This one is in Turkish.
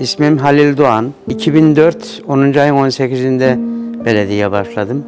İsmim Halil Doğan. 2004 10. ayın 18'inde belediye başladım.